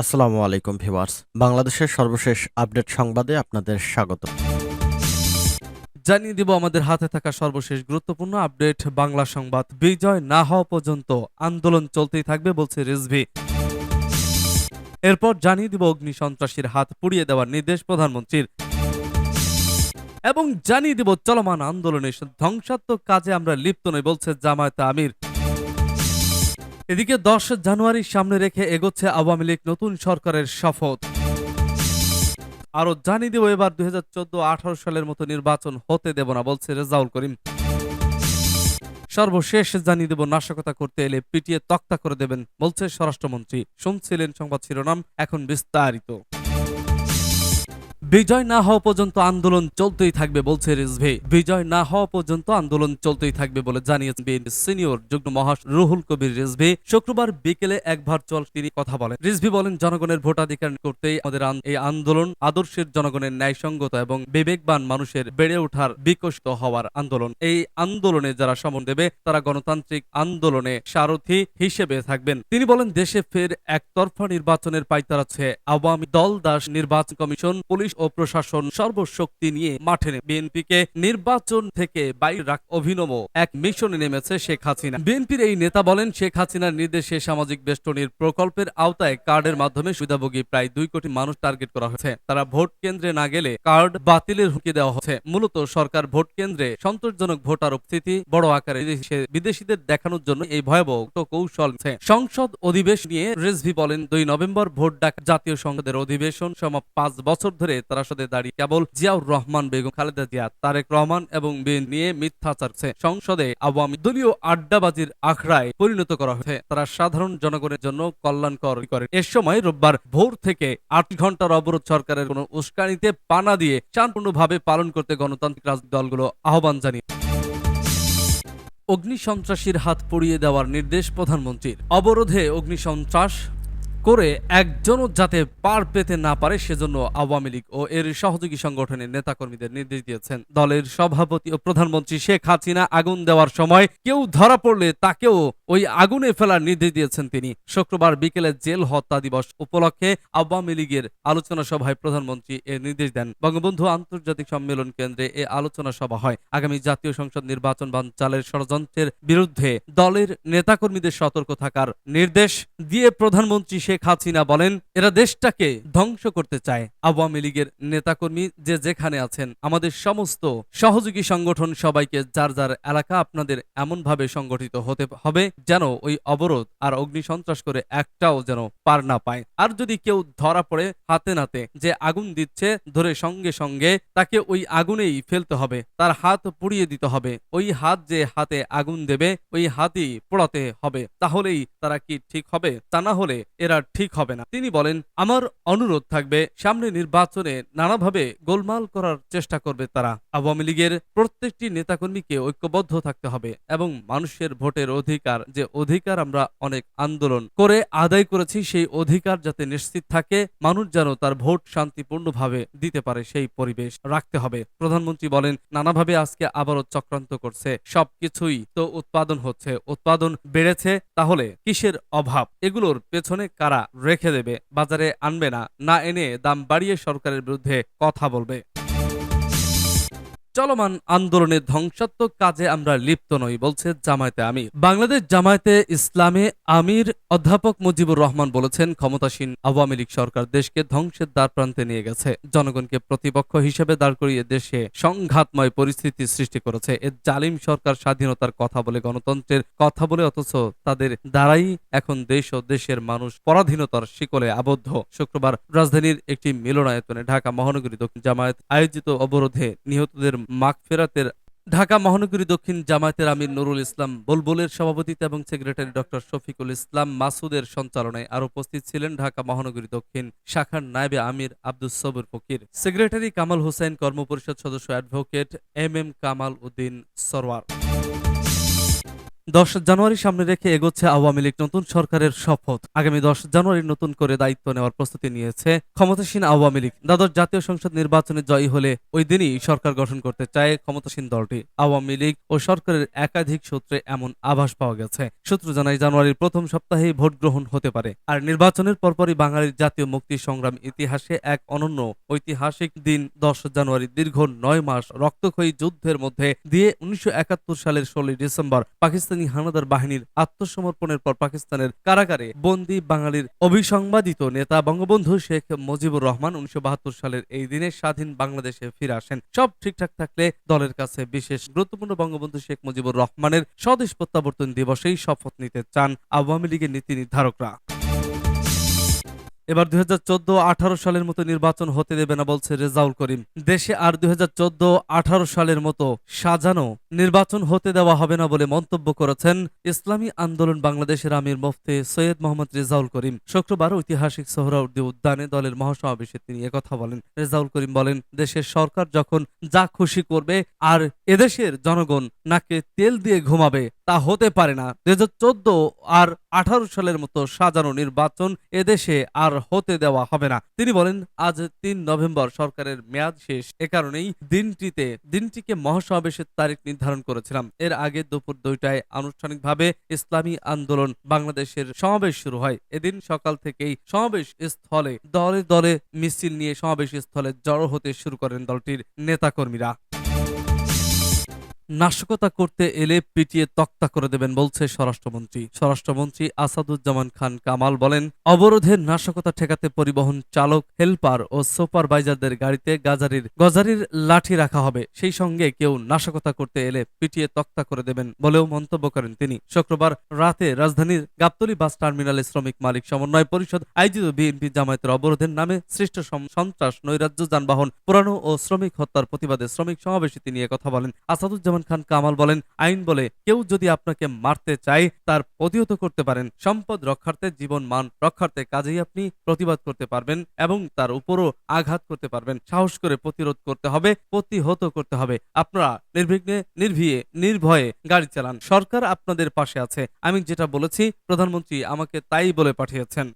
আসসালামু আলাইকুম ভিউয়ার্স। বাংলাদেশের সর্বশেষ আপডেট সংবাদে আপনাদের স্বাগত। জানিয়ে দিব আমাদের হাতে থাকা সর্বশেষ গুরুত্বপূর্ণ আপডেট, বাংলা সংবাদ। বিজয় না হওয়া পর্যন্ত আন্দোলন চলতেই থাকবে বলছে রিজভি। এরপর জানিয়ে দিব অগ্নি সন্ত্রাসীর হাত পুড়িয়ে দেওয়ার নির্দেশ প্রধানমন্ত্রীর। এবং জানিয়ে দিব চলমান আন্দোলনের ধ্বংসাত্মক কাজে আমরা লিপ্ত নই বলছে জামায়াতে আমির। এদিকে দশ জানুয়ারি সামনে রেখে এগোচ্ছে আওয়ামী লীগ নতুন সরকারের শপথ। আরও জানিয়ে দেব এবার দুই হাজার চোদ্দ আঠারো সালের মতো নির্বাচন হতে দেব না, বলছে রেজাউল করিম। সর্বশেষ জানিয়ে দেব, নাশকতা করতে এলে পিটিয়ে তক্তা করে দেবেন, বলছে স্বরাষ্ট্রমন্ত্রী। শুনছিলেন সংবাদ শিরোনাম, এখন বিস্তারিত। বিজয় না হওয়া পর্যন্ত আন্দোলন চলতেই থাকবে বলছে রিজভি। বিজয় না হওয়া পর্যন্ত আন্দোলন চলতেই থাকবে বলে জানিয়েছেন বিএনপি সিনিয়র যুগ্ম মহাস রুহুল কবির রিজভি। শুক্রবার বিকেলে এক ভার্চুয়াল তিনি কথা বলেন। রিজভি বলেন, জনগণের ভোটাধিকার করতেই আমাদের এই আন্দোলন আদর্শের জনগণের ন্যায়সঙ্গত এবং বিবেকবান মানুষের বেড়ে ওঠার বিকশিত হওয়ার আন্দোলন। এই আন্দোলনে যারা সমন দেবে, তারা গণতান্ত্রিক আন্দোলনে সারথি হিসেবে থাকবেন। তিনি বলেন, দেশে ফের একতরফা নির্বাচনের পাইতারাচ্ছে আওয়ামী দল, দাস নির্বাচন কমিশন, পুলিশ ও প্রশাসন সর্বশক্তি নিয়ে মাঠে বিএনপিকে নির্বাচন থেকে বাইরে রাখ অভিনব এক মিশনে নেমেছে শেখ হাসিনা। বিএনপির এই নেতা বলেন, শেখ হাসিনার নির্দেশে সামাজিক বেষ্টনীর প্রকল্পের আওতায় কার্ডের মাধ্যমে সুবিধাভোগী প্রায় দুই কোটি মানুষ টার্গেট করা হয়েছে। তারা ভোট কেন্দ্রে না গেলে কার্ড বাতিলের হুমকি দেওয়া হচ্ছে। মূলত সরকার ভোট কেন্দ্রে সন্তোষজনক ভোটার উপস্থিতি বড় আকারে বিদেশে- বিদেশিদের দেখানোর জন্য এই ভয়াবহ কৌশল সংসদ অধিবেশন নিয়ে রেজভি বলেন, দুই নভেম্বর ভোট ডাক জাতীয় সংসদের অধিবেশন সমাপ পাঁচ বছর ধরে সাথে দাঁড়িয়ে কেবল জিয়াউর রহমান বেগম, খালেদা জিয়া, তারেক রহমান এবং বিএন নিয়ে মিথ্যাচার করছে। সংসদে আওয়ামী দলীয় আড্ডাবাজির আখড়ায় পরিণত করা হয়েছে। তারা সাধারণ জনগণের জন্য কল্যাণকর করে। এ সময় রোববার ভোর থেকে আট ঘণ্টার অবরোধ সরকারের কোনো উস্কানিতে পানা দিয়ে শান্তপূর্ণভাবে পালন করতে গণতান্ত্রিক রাজনৈতিক দলগুলো আহ্বান জানিয়ে অগ্নিসন্ত্রাসীর হাত পুড়িয়ে দেওয়ার নির্দেশ প্রধানমন্ত্রীর। অবরোধে অগ্নিসন্ত্রাস করে একজনও যাতে পার পেতে না পারে, সেজন্য আওয়ামী লীগ ও এর সহযোগী সংগঠনের নেতাকর্মীদের নির্দেশ দিয়েছেন। দলের সভাপতি ও প্রধানমন্ত্রী শেখ হাসিনা আগুন দেওয়ার সময় কেউ ধরা পড়লে তাকেও ওই আগুনে ফেলার নির্দেশ দিয়েছেন তিনি। শুক্রবার বিকেলে জেল হত্যা দিবস উপলক্ষে আওয়ামী লীগের আলোচনা সভায় প্রধানমন্ত্রী এ নির্দেশ দেন। বঙ্গবন্ধু আন্তর্জাতিক সম্মেলন কেন্দ্রে এ আলোচনা সভা হয়। আগামী জাতীয় সংসদ নির্বাচন বানচালের ষড়যন্ত্রের বিরুদ্ধে দলের নেতাকর্মীদের সতর্ক থাকার নির্দেশ দিয়ে প্রধানমন্ত্রী শেখ হাসিনা বলেন, এরা দেশটাকে ধ্বংস করতে চায়। আওয়ামী লীগের নেতাকর্মী যে যেখানে আছেন, আমাদের সমস্ত সহযোগী সংগঠন সবাইকে যার যার এলাকা আপনাদের এমনভাবে সংগঠিত হতে হবে যেন ওই অবরোধ আর অগ্নি সন্ত্রাস করে একটাও যেন পার না পায়। আর যদি কেউ ধরা পড়ে হাতে নাতে যে আগুন দিচ্ছে, ধরে সঙ্গে সঙ্গে তাকে ওই আগুনেই ফেলতে হবে, তার হাত পুড়িয়ে দিতে হবে। ওই হাত যে হাতে আগুন দেবে, ওই হাতই পোড়াতে হবে। তাহলেই তারা কি ঠিক হবে? তা না হলে এরা ঠিক হবে না। তিনি বলেন, আমার অনুরোধ থাকবে, সামনে নির্বাচনে নানাভাবে গোলমাল করার চেষ্টা করবে তারা। আওয়ামী লীগের প্রত্যেকটি নেতাকর্মীকে ঐক্যবদ্ধ থাকতে হবে এবং মানুষের ভোটের অধিকার, যে অধিকার আমরা অনেক আন্দোলন করে আদায় করেছি, সেই অধিকার যাতে নিশ্চিত থাকে, মানুষ যেন তার ভোট শান্তিপূর্ণভাবে দিতে পারে সেই পরিবেশ রাখতে হবে। প্রধানমন্ত্রী বলেন, নানাভাবে আজকে আবারও চক্রান্ত করছে। সবকিছুই তো উৎপাদন হচ্ছে। উৎপাদন বেড়েছে, তাহলে কিসের অভাব? এগুলোর পেছনে কারা রেখে দেবে বাজারে আনবে না না এনে দাম বাড়িয়ে সরকারের বিরুদ্ধে কথা বলবে। চলমান আন্দোলনের ধ্বংসাত্মক কাজে আমরা লিপ্ত নই, বলছে জামায়াতে আমির। বাংলাদেশ জামায়াতে ইসলামে আমির অধ্যাপক মুজিবুর রহমান বলেছেন, ক্ষমতাসীন আওয়ামী লীগ সরকার দেশকে ধ্বংসের দ্বার প্রান্তে নিয়ে গেছে। জনগণকে প্রতিপক্ষ হিসেবে দাঁড় করিয়ে দেশে সংঘাতময় পরিস্থিতি সৃষ্টি করেছে। এ জালিম সরকার স্বাধীনতার কথা বলে, গণতন্ত্রের কথা বলে, অথচ তাদের দ্বারাই এখন দেশ ও দেশের মানুষ পরাধীনতার শিকলে আবদ্ধ। শুক্রবার রাজধানীর একটি মিলনায়তনে ঢাকা মহানগরী দক্ষিণ জামায়াত আয়োজিত অবরোধে নিহতদের মাগফেরাতের ঢাকা মহানগরী দক্ষিণ জামায়াতের আমির নুরুল ইসলাম বুলবুলের সভাপতিত্বে এবং সেক্রেটারি ডক্টর শফিকুল ইসলাম মাসুদের সঞ্চালনায় আর উপস্থিত ছিলেন ঢাকা মহানগরী দক্ষিণ শাখার নায়েবে আমির আব্দুস সবুর ফকির, সেক্রেটারি কামাল হোসেন কর্মপরিষদ সদস্য advocate M M Kamal Uddin Sarwar. দশ জানুয়ারি সামনে রেখে এগোচ্ছে আওয়ামী লীগ নতুন সরকারের শপথ। আগামী দশ জানুয়ারি নতুন করে দায়িত্ব নেওয়ার প্রস্তুতি নিয়েছে ক্ষমতাসীন আওয়ামী লীগ। দ্বাদশ জাতীয় সংসদ নির্বাচনে জয়ী হলে ওই দিনই সরকার গঠন করতে চায় ক্ষমতাসীন দলটি। আওয়ামী লীগ ও সরকারের একাধিক সূত্রে এমন আভাস পাওয়া গেছে। সূত্র জানায়, জানুয়ারির প্রথম সপ্তাহেই ভোট গ্রহণ হতে পারে। আর নির্বাচনের পরপরই বাঙালির জাতীয় মুক্তি সংগ্রাম ইতিহাসে এক অনন্য ঐতিহাসিক দিন। দশ জানুয়ারি দীর্ঘ নয় মাস রক্তক্ষয়ী যুদ্ধের মধ্যে দিয়ে উনিশশো একাত্তর সালের ষোলোই ডিসেম্বর পাকিস্তানি হানাদার বাহিনীর আত্মসমর্পণের পর পাকিস্তানের কারাগারে বন্দি বাঙালির অভিসংবাদিত নেতা বঙ্গবন্ধু শেখ মুজিবুর রহমান উনিশশো বাহাত্তর সালের এই দিনে স্বাধীন বাংলাদেশে ফিরে আসেন। সব ঠিকঠাক থাকলে দলের কাছে বিশেষ গুরুত্বপূর্ণ বঙ্গবন্ধু শেখ মুজিবুর রহমানের স্বদেশ প্রত্যাবর্তন দিবসেই শপথ নিতে চান আওয়ামী লীগের নীতি নির্ধারকরা। এবার দুই হাজার চোদ্দ আঠারো সালের মতো নির্বাচন হতে দেবে না বলছে রেজাউল করিম। দেশে আর দুই হাজার চোদ্দ আঠারো সালের মতো সাজানো নির্বাচন হতে দেওয়া হবে না বলে মন্তব্য করেছেন ইসলামী আন্দোলন বাংলাদেশের আমির মুফতি সৈয়দ মোহাম্মদ রেজাউল করিম। শুক্রবার ঐতিহাসিক সোহরাউদ্দি উদ্যানে দলের মহাসমাবেশে তিনি একথা বলেন। রেজাউল করিম বলেন, দেশের সরকার যখন যা খুশি করবে, আর এদেশের জনগণ নাকে তেল দিয়ে ঘুমাবে তা হতে পারে না। দুই হাজার চোদ্দ আর আঠারো সালের মতো সাজানো নির্বাচন এদেশে আর হতে দেওয়া হবে না। তিনি বলেন, আজ তিন নভেম্বর সরকারের মেয়াদ শেষ। এ কারণেই দিনটিতে, দিনটিকে মহাসমাবেশের তারিখ নির্ধারণ করেছিলাম। এর আগে দুপুর দুইটায় আনুষ্ঠানিকভাবে ইসলামী আন্দোলন বাংলাদেশের সমাবেশ শুরু হয়। এদিন সকাল থেকেই সমাবেশ স্থলে দলে দলে মিছিল নিয়ে সমাবেশ স্থলে জড়ো হতে শুরু করেন দলটির নেতাকর্মীরা। নাশকতা করতে এলে পিটিয়ে তক্তা করে দেবেন বলছে স্বরাষ্ট্রমন্ত্রী। স্বরাষ্ট্রমন্ত্রী আসাদুজ্জামান খান কামাল বলেন অবরোধের নাশকতা ঠেকাতে পরিবহন চালক, হেলপার ও সুপারভাইজারদের গাড়িতে গাজারির, গজারির লাঠি রাখা হবে। সেই সঙ্গে কেউ নাশকতা করতে এলে পিটিয়ে তক্তা করে দেবেন বলেও মন্তব্য করেন তিনি। শুক্রবার রাতে রাজধানীর গাবতলী বাস টার্মিনালে শ্রমিক মালিক সমন্বয় পরিষদ আয়োজিত বিএনপি জামায়াতের অবরোধের নামে সৃষ্ট সন্ত্রাস, নৈরাজ্য, যানবাহন, পুরানো ও শ্রমিক হত্যার প্রতিবাদে শ্রমিক সমাবেশে তিনি কথা বলেন। আসাদুজ্জামান খান কামাল বলেন, আইন বলে কেউ যদি আপনাকে মারতে চায়, তার প্রতিহত করতে পারেন। সম্পদ রক্ষার্থে জীবন মান রক্ষার্থে কাজেই আপনি প্রতিবাদ করতে পারবেন এবং তার উপরও আঘাত করতে পারবেন। সাহস করে প্রতিরোধ করতে হবে, প্রতিহত করতে হবে। আপনারা নির্বিঘ্নে, নির্ভীয়ে, নির্ভয়ে গাড়ি চালান। সরকার আপনাদের পাশে আছে। আমি যেটা বলেছি, প্রধানমন্ত্রী আমাকে তাই বলে পাঠিয়েছেন।